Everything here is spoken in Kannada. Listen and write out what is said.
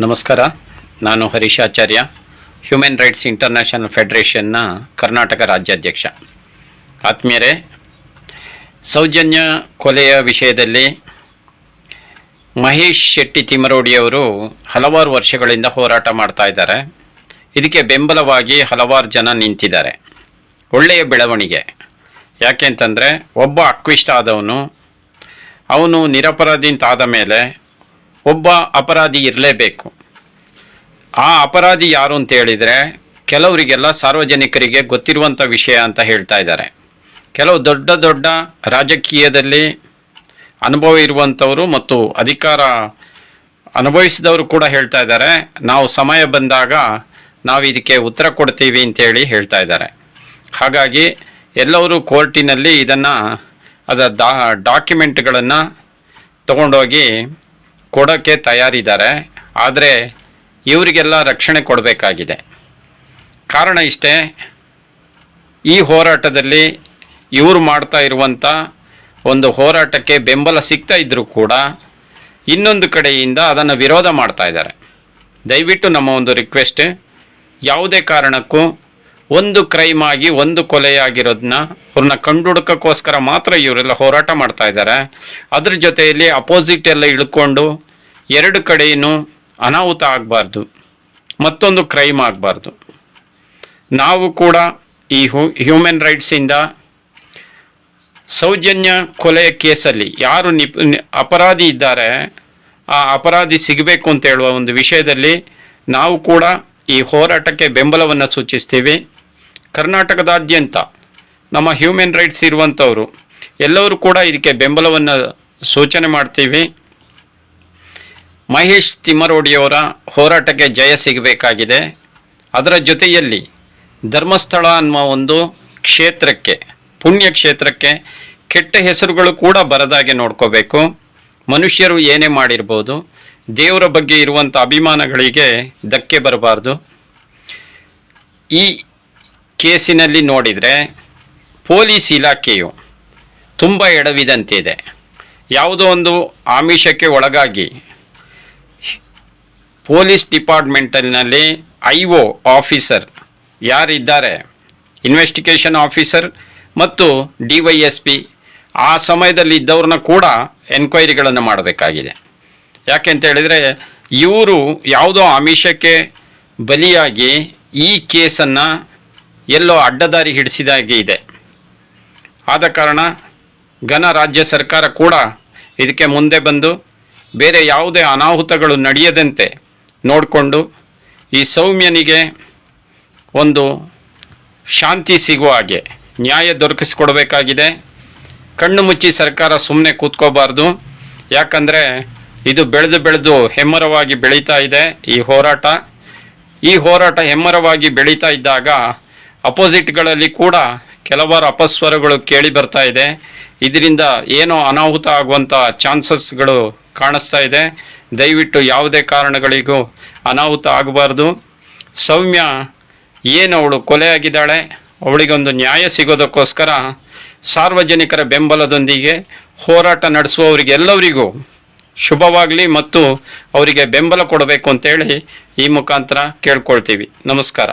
ನಮಸ್ಕಾರ. ನಾನು Harish Acharya human rights international ಫೆಡರೇಷನ್ನ Karnataka ರಾಜ್ಯಾಧ್ಯಕ್ಷ. ಆತ್ಮೀಯರೇ, ಸೌಜನ್ಯ ಕೊಲೆಯ ವಿಷಯದಲ್ಲಿ ಮಹೇಶ್ ಶೆಟ್ಟಿ ತಿಮರೋಡಿಯವರು ಹಲವಾರು ವರ್ಷಗಳಿಂದ ಹೋರಾಟ ಮಾಡ್ತಾ ಇದ್ದಾರೆ. ಇದಕ್ಕೆ ಬೆಂಬಲವಾಗಿ ಹಲವಾರು ಜನ ನಿಂತಿದ್ದಾರೆ. ಒಳ್ಳೆಯ ಬೆಳವಣಿಗೆ. ಯಾಕೆಂತಂದರೆ ಒಬ್ಬ ಅಕ್ವಿಷ್ಟ ಆದವನು, ಅವನು ನಿರಪರಾಧಿಂತಾದ ಮೇಲೆ ಒಬ್ಬ ಅಪರಾಧಿ ಇರಲೇಬೇಕು. ಆ ಅಪರಾಧಿ ಯಾರು ಅಂತ ಹೇಳಿದರೆ, ಕೆಲವರಿಗೆಲ್ಲ ಸಾರ್ವಜನಿಕರಿಗೆ ಗೊತ್ತಿರುವಂಥ ವಿಷಯ ಅಂತ ಹೇಳ್ತಾ ಇದ್ದಾರೆ. ಕೆಲವು ದೊಡ್ಡ ದೊಡ್ಡ ರಾಜಕೀಯದಲ್ಲಿ ಅನುಭವ ಇರುವಂಥವರು ಮತ್ತು ಅಧಿಕಾರ ಅನುಭವಿಸಿದವರು ಕೂಡ ಹೇಳ್ತಾ ಇದ್ದಾರೆ. ನಾವು ಸಮಯ ಬಂದಾಗ ನಾವು ಇದಕ್ಕೆ ಉತ್ತರ ಕೊಡ್ತೀವಿ ಅಂತೇಳಿ ಹೇಳ್ತಾ ಇದ್ದಾರೆ. ಹಾಗಾಗಿ ಎಲ್ಲರೂ ಕೋರ್ಟಿನಲ್ಲಿ ಇದನ್ನು ಅದರ ಡಾಕ್ಯುಮೆಂಟ್ಗಳನ್ನು ತಗೊಂಡೋಗಿ ಕೊಡೋಕ್ಕೆ ತಯಾರಿದ್ದಾರೆ. ಆದರೆ ಇವರಿಗೆಲ್ಲ ರಕ್ಷಣೆ ಕೊಡಬೇಕಾಗಿದೆ. ಕಾರಣ ಇಷ್ಟೇ, ಈ ಹೋರಾಟದಲ್ಲಿ ಇವರು ಮಾಡ್ತಾ ಇರುವಂಥ ಒಂದು ಹೋರಾಟಕ್ಕೆ ಬೆಂಬಲ ಸಿಗ್ತಾ ಇದ್ದರೂ ಕೂಡ ಇನ್ನೊಂದು ಕಡೆಯಿಂದ ಅದನ್ನು ವಿರೋಧ ಮಾಡ್ತಾ ಇದ್ದಾರೆ. ದಯವಿಟ್ಟು ನಮ್ಮ ಒಂದು ರಿಕ್ವೆಸ್ಟ್, ಯಾವುದೇ ಕಾರಣಕ್ಕೂ ಒಂದು ಕ್ರೈಮ್ ಆಗಿ ಒಂದು ಕೊಲೆಯಾಗಿರೋದನ್ನ ಅವ್ರನ್ನ ಕಂಡುಹುಡುಕಕ್ಕೋಸ್ಕರ ಮಾತ್ರ ಇವರೆಲ್ಲ ಹೋರಾಟ ಮಾಡ್ತಾ ಇದ್ದಾರೆ. ಅದ್ರ ಜೊತೆಯಲ್ಲಿ ಅಪೋಸಿಟ್ ಎಲ್ಲ ಇಳ್ಕೊಂಡು ಎರಡು ಕಡೆಯೂ ಅನಾಹುತ ಆಗಬಾರ್ದು, ಮತ್ತೊಂದು ಕ್ರೈಮ್ ಆಗಬಾರ್ದು. ನಾವು ಕೂಡ ಈ ಹ್ಯೂ, ಹ್ಯೂಮನ್ ರೈಟ್ಸಿಂದ ಸೌಜನ್ಯ ಕೊಲೆಯ ಕೇಸಲ್ಲಿ ಯಾರು ನಿಪ್ ಅಪರಾಧಿ ಇದ್ದಾರೆ, ಆ ಅಪರಾಧಿ ಸಿಗಬೇಕು ಅಂತ ಹೇಳುವ ಒಂದು ವಿಷಯದಲ್ಲಿ ನಾವು ಕೂಡ ಈ ಹೋರಾಟಕ್ಕೆ ಬೆಂಬಲವನ್ನು ಸೂಚಿಸ್ತೀವಿ. ಕರ್ನಾಟಕದಾದ್ಯಂತ ನಮ್ಮ ಹ್ಯೂಮನ್ ರೈಟ್ಸ್ ಇರುವಂಥವರು ಎಲ್ಲರೂ ಕೂಡ ಇದಕ್ಕೆ ಬೆಂಬಲವನ್ನು ಸೂಚನೆ ಮಾಡ್ತೀವಿ. ಮಹೇಶ್ ತಿಮ್ಮರೋಡಿಯವರ ಹೋರಾಟಕ್ಕೆ ಜಯ ಸಿಗಬೇಕಾಗಿದೆ. ಅದರ ಜೊತೆಯಲ್ಲಿ ಧರ್ಮಸ್ಥಳ ಅನ್ನುವ ಒಂದು ಕ್ಷೇತ್ರಕ್ಕೆ ಪುಣ್ಯ ಕ್ಷೇತ್ರಕ್ಕೆ ಕೆಟ್ಟ ಹೆಸರುಗಳು ಕೂಡ ಬರದಾಗೆ ನೋಡ್ಕೋಬೇಕು. ಮನುಷ್ಯರು ಏನೇ ಮಾಡಿರ್ಬೋದು, ದೇವರ ಬಗ್ಗೆ ಇರುವಂಥ ಅಭಿಮಾನಗಳಿಗೆ ಧಕ್ಕೆ ಬರಬಾರ್ದು. ಈ ಕೇಸಿನಲ್ಲಿ ನೋಡಿದರೆ ಪೊಲೀಸ್ ಇಲಾಖೆಯು ತುಂಬ ಎಡವಿದಂತಿದೆ. ಯಾವುದೋ ಒಂದು ಆಮಿಷಕ್ಕೆ ಒಳಗಾಗಿ ಪೊಲೀಸ್ ಡಿಪಾರ್ಟ್ಮೆಂಟಲ್ನಲ್ಲಿ ಐ ಒ ಆಫೀಸರ್ ಯಾರಿದ್ದಾರೆ? ಇನ್ವೆಸ್ಟಿಗೇಷನ್ ಆಫೀಸರ್ ಮತ್ತು ಡಿ ವೈ ಎಸ್ ಪಿ. ಆ ಸಮಯದಲ್ಲಿ ಇದ್ದವ್ರನ್ನ ಕೂಡ ಎನ್ಕ್ವೈರಿಗಳನ್ನು ಮಾಡಬೇಕಾಗಿದೆ. ಯಾಕೆಂತ ಹೇಳಿದರೆ, ಇವರು ಯಾವುದೋ ಆಮಿಷಕ್ಕೆ ಬಲಿಯಾಗಿ ಈ ಕೇಸನ್ನು ಎಲ್ಲೋ ಅಡ್ಡದಾರಿ ಹಿಡಿಸಿದಾಗೆ ಇದೆ. ಆದ ಕಾರಣ ಘನ ರಾಜ್ಯ ಸರ್ಕಾರ ಕೂಡ ಇದಕ್ಕೆ ಮುಂದೆ ಬಂದು ಬೇರೆ ಯಾವುದೇ ಅನಾಹುತಗಳು ನಡೆಯದಂತೆ ನೋಡಿಕೊಂಡು ಈ ಸೌಮ್ಯನಿಗೆ ಒಂದು ಶಾಂತಿ ಸಿಗುವ ಹಾಗೆ ನ್ಯಾಯ ದೊರಕಿಸ್ಕೊಡ್ಬೇಕಾಗಿದೆ. ಕಣ್ಣು ಮುಚ್ಚಿ ಸರ್ಕಾರ ಸುಮ್ಮನೆ ಕೂತ್ಕೋಬಾರ್ದು. ಯಾಕಂದರೆ ಇದು ಬೆಳೆದು ಬೆಳೆದು ಹೆಮ್ಮರವಾಗಿ ಬೆಳೀತಾ ಇದೆ ಈ ಹೋರಾಟ. ಈ ಹೋರಾಟ ಹೆಮ್ಮರವಾಗಿ ಬೆಳೀತಾ ಇದ್ದಾಗ ಅಪೋಸಿಟ್ಗಳಲ್ಲಿ ಕೂಡ ಕೆಲವಾರು ಅಪಸ್ವರಗಳು ಕೇಳಿ ಬರ್ತಾ ಇದೆ. ಇದರಿಂದ ಏನೋ ಅನಾಹುತ ಆಗುವಂಥ ಚಾನ್ಸಸ್ಗಳು ಕಾಣಿಸ್ತಾ ಇದೆ. ದಯವಿಟ್ಟು ಯಾವುದೇ ಕಾರಣಗಳಿಗೂ ಅನಾಹುತ ಆಗಬಾರ್ದು. ಸೌಮ್ಯ ಏನು ಅವಳು ಕೊಲೆಯಾಗಿದ್ದಾಳೆ, ಅವಳಿಗೊಂದು ನ್ಯಾಯ ಸಿಗೋದಕ್ಕೋಸ್ಕರ ಸಾರ್ವಜನಿಕರ ಬೆಂಬಲದೊಂದಿಗೆ ಹೋರಾಟ ನಡೆಸುವವರಿಗೆಲ್ಲವರಿಗೂ ಶುಭವಾಗಲಿ ಮತ್ತು ಅವರಿಗೆ ಬೆಂಬಲ ಕೊಡಬೇಕು ಅಂತೇಳಿ ಈ ಮುಖಾಂತರ ಕೇಳ್ಕೊಳ್ತೀವಿ. ನಮಸ್ಕಾರ.